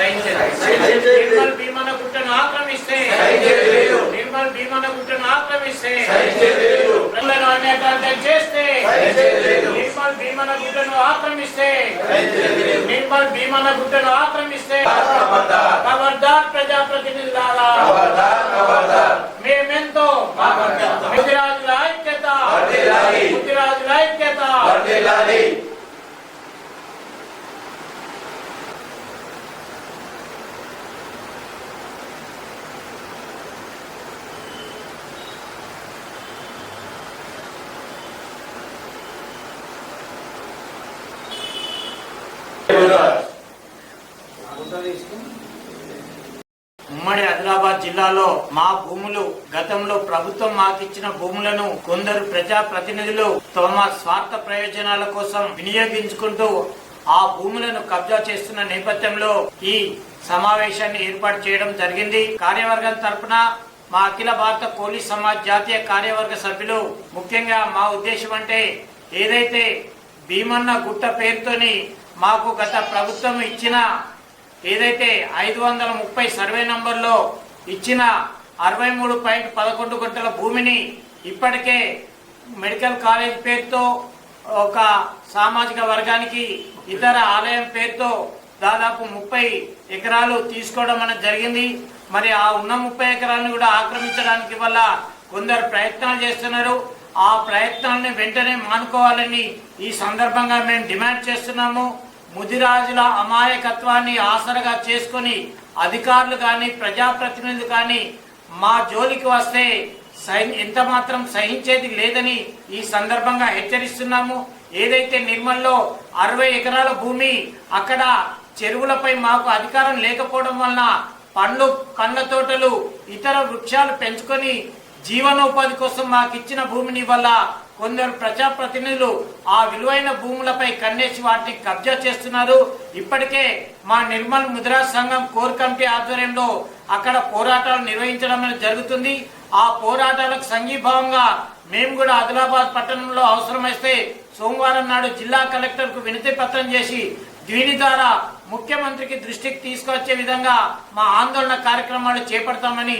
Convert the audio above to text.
నిర్మల్ భీమన గుట్టను ఆక్రమిస్తే. నిర్మల్ భీమన గుట్టను ఆక్రమిస్తే చేస్తే. నిర్మల్ భీమన గుట్టను ఆక్రమిస్తే. నిర్మల్ భీమన గుట్టను ఆక్రమిస్తే ప్రజాప్రతినిధులారా ఉమ్మడి ఆదిలాబాద్ జిల్లాలో మా భూములు గతంలో ప్రభుత్వం మాకిచ్చిన భూములను కొందరు ప్రజా ప్రతినిధులు తమ స్వార్థ ప్రయోజనాల కోసం వినియోగించుకుంటూ ఆ భూములను కబ్జా చేస్తున్న నేపథ్యంలో ఈ సమావేశాన్ని ఏర్పాటు చేయడం జరిగింది. కార్యవర్గం తరపున మా అఖిల భారత కోలీ సమాజ్ జాతీయ కార్యవర్గ సభ్యులు ముఖ్యంగా మా ఉద్దేశం అంటే ఏదైతే భీమన్న గుట్ట పేరుతోని మాకు గత ప్రభుత్వం ఇచ్చిన ఏదైతే ఐదు వందల ముప్పై సర్వే నంబర్లో ఇచ్చిన అరవై మూడు పాయింట్ పదకొండు గంటల భూమిని ఇప్పటికే మెడికల్ కాలేజ్ పేరుతో ఒక సామాజిక వర్గానికి ఇతర ఆలయం పేరుతో దాదాపు ముప్పై ఎకరాలు తీసుకోవడం అనేది జరిగింది. మరి ఆ ఉన్న ముప్పై ఎకరాలను కూడా ఆక్రమించడానికి వల్ల కొందరు ప్రయత్నాలు చేస్తున్నారు. ఆ ప్రయత్నాలను వెంటనే మానుకోవాలని ఈ సందర్భంగా మేము డిమాండ్ చేస్తున్నాము. ముదిరాజుల అమాయకత్వాన్ని ఆసరగా చేసుకొని అధికారులు కానీ ప్రజాప్రతినిధులు కానీ మా జోలికి వస్తే సహి ఎంత మాత్రం సహించేది లేదని ఈ సందర్భంగా హెచ్చరిస్తున్నాము. ఏదైతే నిర్మల్లో అరవై ఎకరాల భూమి అక్కడ చెరువులపై మాకు అధికారం లేకపోవడం వలన పండ్లు పండ్ల తోటలు ఇతర వృక్షాలు పెంచుకొని జీవనోపాధి కోసం మాకు ఇచ్చిన భూమిని వల్ల కొందరు ప్రజాప్రతినిధులు ఆ విలువైన భూములపై కన్నేసి వాటిని కబ్జా చేస్తున్నారు. ఇప్పటికే మా నిర్మల్ ముద్రా సంఘం కోర్ కమిటీ ఆధ్వర్యంలో అక్కడ పోరాటాలు నిర్వహించడం అనేది జరుగుతుంది. ఆ పోరాటాలకు సంఘీభావంగా మేము కూడా ఆదిలాబాద్ పట్టణంలో అవసరమైతే సోమవారం నాడు జిల్లా కలెక్టర్కు వినతి పత్రం చేసి దీని ద్వారా ముఖ్యమంత్రికి దృష్టికి తీసుకొచ్చే విధంగా మా ఆందోళన కార్యక్రమాలు చేపడతామని